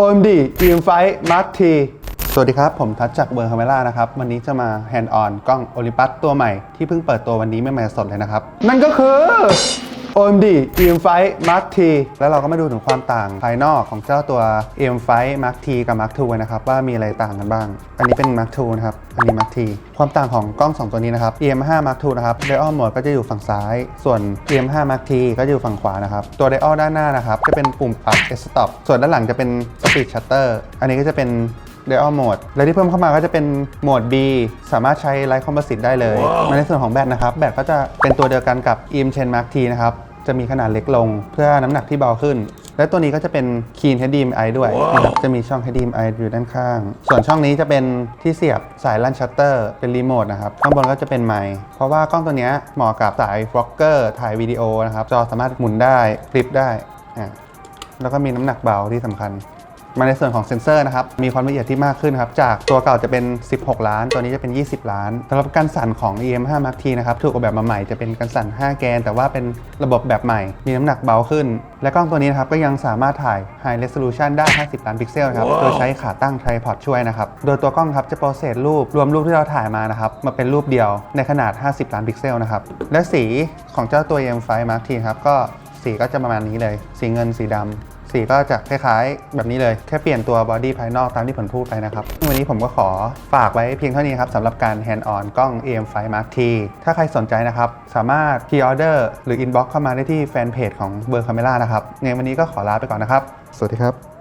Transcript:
OMD EM5 Mark T สวัสดีครับ ผมทัชจากเบอร์คาเมล่านะครับ วันนี้จะมาแฮนด์ออนกล้องโอลิปัสตัวใหม่ที่เพิ่งเปิดตัววันนี้ไม่ใหม่ๆสดเลยนะครับ นั่นก็คือ OMD EM5 Mark T แล้วเราก็มาดูถึงความต่างภายนอกของเจ้าตัว EM5 Mark T กับ Mark II นะครับ ว่ามีอะไรต่างกันบ้าง อันนี้เป็น Mark II นะครับ อันนี้ Mark T ความต่างของกล้อง 2 ตัวนี้นะครับ EM5 Mark II นะครับ Dial Mode ก็จะอยู่ฝั่งซ้าย ส่วน EM5 Mark T ก็จะอยู่ฝั่งขวานะครับ ตัว Dial ด้านหน้านะครับ จะเป็นปุ่มปรับ S-Stop ส่วนด้านหลังจะเป็น Speed Shutter อันนี้ก็จะเป็น Dial Mode และที่เพิ่มเข้ามาก็จะเป็นโหมด B สามารถใช้ Light Composite ได้เลยมาในส่วนของแบตนะครับ แบตก็จะเป็นตัวเดียวกันกับ EM Chain Mark T นะครับ จะมีขนาดเล็กลงเพื่อน้ำหนักที่เบาขึ้น และตัวนี้ก็จะเป็น Keen HDMI ด้วยนะครับจะมีช่อง HDMI อยู่ด้านข้าง ส่วนช่องนี้จะเป็นที่เสียบสายลั่นชัตเตอร์เป็นรีโมทนะครับข้างบนก็จะเป็นไมค์เพราะว่ากล้องตัวเนี้ยเหมาะกับสายฟล็อกเกอร์ถ่ายวิดีโอนะครับจอสามารถหมุนได้คลิปได้อะแล้วก็มีน้ำหนักเบาที่สำคัญ มาในส่วนของเซ็นเซอร์นะครับ มีความละเอียดที่มากขึ้นครับ จากตัวเก่าจะเป็น 16 ล้าน ตัวนี้จะเป็น 20 ล้านสำหรับการสั่นของ EM5 Mark T นะครับ ถูกออกแบบมาใหม่จะเป็นการสั่น 5 แกน แต่ว่าเป็นระบบแบบใหม่ มีน้ำหนักเบาขึ้น และกล้องตัวนี้นะครับ ก็ยังสามารถถ่าย High Resolution ได้ 50 ล้านพิกเซลนะครับ โดยใช้ขาตั้ง Tripod ช่วยนะครับ โดยตัวกล้องครับจะโปรเซสรูปรวมรูปที่เราถ่ายมานะครับ มาเป็นรูปเดียวในขนาด 50 ล้านพิกเซลนะครับ และสีของเจ้าตัว EM5 Mark T ครับก็สีก็จะประมาณนี้เลย สีเงินสีดำ สีก็จะคล้ายๆ แบบนี้เลย แค่เปลี่ยนตัวบอดี้ภายนอกตามที่ผมพูดไปนะครับ วันนี้ผมก็ขอฝากไว้เพียงเท่านี้ครับสำหรับการ hand on กล้อง AM5 Mark T ถ้าใครสนใจนะครับ สามารถ pre order หรือ inbox เข้ามาได้ที่แฟนเพจของเบอร์คาเมล่านะครับในวันนี้ก็ขอลาไปก่อนนะครับ สวัสดีครับ